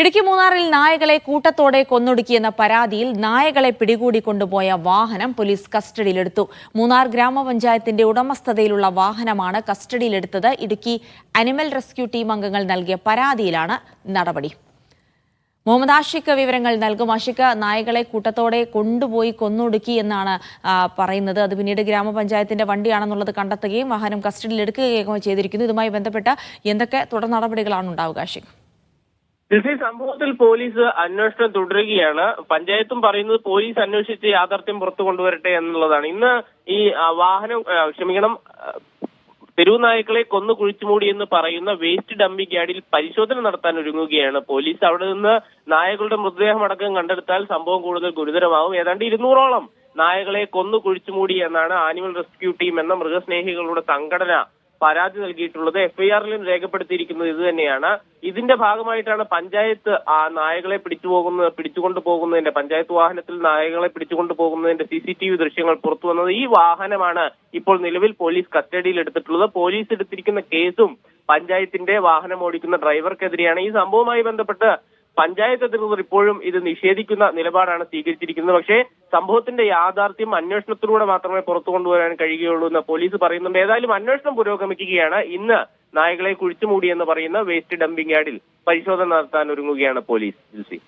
ഇടുക്കി മൂന്നാറിൽ നായകളെ കൂട്ടത്തോടെ കൊന്നൊടുക്കിയെന്ന പരാതിയിൽ നായകളെ പിടികൂടി കൊണ്ടുപോയ വാഹനം പോലീസ് കസ്റ്റഡിയിലെടുത്തു. മൂന്നാർ ഗ്രാമപഞ്ചായത്തിന്റെ ഉടമസ്ഥതയിലുള്ള വാഹനമാണ് കസ്റ്റഡിയിലെടുത്തത്. ഇടുക്കി അനിമൽ റെസ്ക്യൂ ടീം അംഗങ്ങൾ നൽകിയ പരാതിയിലാണ് നടപടി. മുഹമ്മദ് ആഷിഖ് വിവരങ്ങൾ നൽകും. ആഷിഖ് നായകളെ കൂട്ടത്തോടെ കൊണ്ടുപോയി കൊന്നൊടുക്കി എന്നാണ് പറയുന്നത്. അത് പിന്നീട് ഗ്രാമപഞ്ചായത്തിന്റെ വണ്ടിയാണെന്നുള്ളത് കണ്ടെത്തുകയും വാഹനം കസ്റ്റഡിയിൽ കസ്റ്റഡിയിലെടുക്കുകയും ചെയ്തിരിക്കുന്നു. ഇതുമായി ബന്ധപ്പെട്ട എന്തൊക്കെ തുടർ നടപടികളാണ് ഉണ്ടാവുക ആഷിഖ്? ഈ സംഭവത്തിൽ പോലീസ് അന്വേഷണം തുടരുകയാണ്. പഞ്ചായത്തും പറയുന്നത് പോലീസ് അന്വേഷിച്ച് യാഥാർത്ഥ്യം പുറത്തു കൊണ്ടുവരട്ടെ എന്നുള്ളതാണ്. ഇന്ന് ഈ വാഹനം ക്ഷമിക്കണം തെരുവുനായ്ക്കളെ കൊന്നു കുഴിച്ചുമൂടി എന്ന് പറയുന്ന വേസ്റ്റ് ഡംപിംഗ് യാർഡിൽ പരിശോധന നടത്താൻ ഒരുങ്ങുകയാണ് പോലീസ്. അവിടെ നിന്ന് നായകളുടെ മൃതദേഹം അടക്കം കണ്ടെടുത്താൽ സംഭവം കൂടുതൽ ഗുരുതരമാവും ഏതാണ്ട് ഇരുന്നൂറോളം നായകളെ കൊന്നു കുഴിച്ചുമൂടി എന്നാണ് ആനിമൽ റെസ്ക്യൂ ടീം എന്ന മൃഗസ്നേഹികളുടെ സംഘടന പരാതി നൽകിയിട്ടുള്ളത് എഫ്ഐആറിലും രേഖപ്പെടുത്തിയിരിക്കുന്നത് ഇത് തന്നെയാണ്. ഇതിന്റെ ഭാഗമായിട്ടാണ് പഞ്ചായത്ത് ആ നായകളെ പിടിച്ചുപോകുന്ന പിടിച്ചുകൊണ്ട് പോകുന്നതിന്റെ പഞ്ചായത്ത് വാഹനത്തിൽ നായകളെ പിടിച്ചുകൊണ്ട് പോകുന്നതിന്റെ സി സി ടി വി ദൃശ്യങ്ങൾ പുറത്തു വന്നത് ഈ വാഹനമാണ് ഇപ്പോൾ നിലവിൽ പോലീസ് കസ്റ്റഡിയിൽ എടുത്തിട്ടുള്ളത് പോലീസ് എടുത്തിരിക്കുന്ന കേസും പഞ്ചായത്തിന്റെ വാഹനം ഓടിക്കുന്ന ഡ്രൈവർക്കെതിരെയാണ്. ഈ സംഭവവുമായി ബന്ധപ്പെട്ട് പഞ്ചായത്ത് അധികൃതർ ഇപ്പോഴും ഇത് നിഷേധിക്കുന്ന നിലപാടാണ് സ്വീകരിച്ചിരിക്കുന്നത്. പക്ഷേ സംഭവത്തിന്റെ യാഥാർത്ഥ്യം അന്വേഷണത്തിലൂടെ മാത്രമേ പുറത്തു കൊണ്ടുവരാൻ കഴിയുകയുള്ളൂ എന്ന് പോലീസ് പറയുന്നുണ്ട്. ഏതായാലും അന്വേഷണം പുരോഗമിക്കുകയാണ്. ഇന്ന് നായകളെ കുഴിച്ചുമൂടി എന്ന് പറയുന്ന വേസ്റ്റ് ഡംപിംഗ് യാർഡിൽ പരിശോധന നടത്താൻ ഒരുങ്ങുകയാണ് പോലീസ്. ജിൽസി.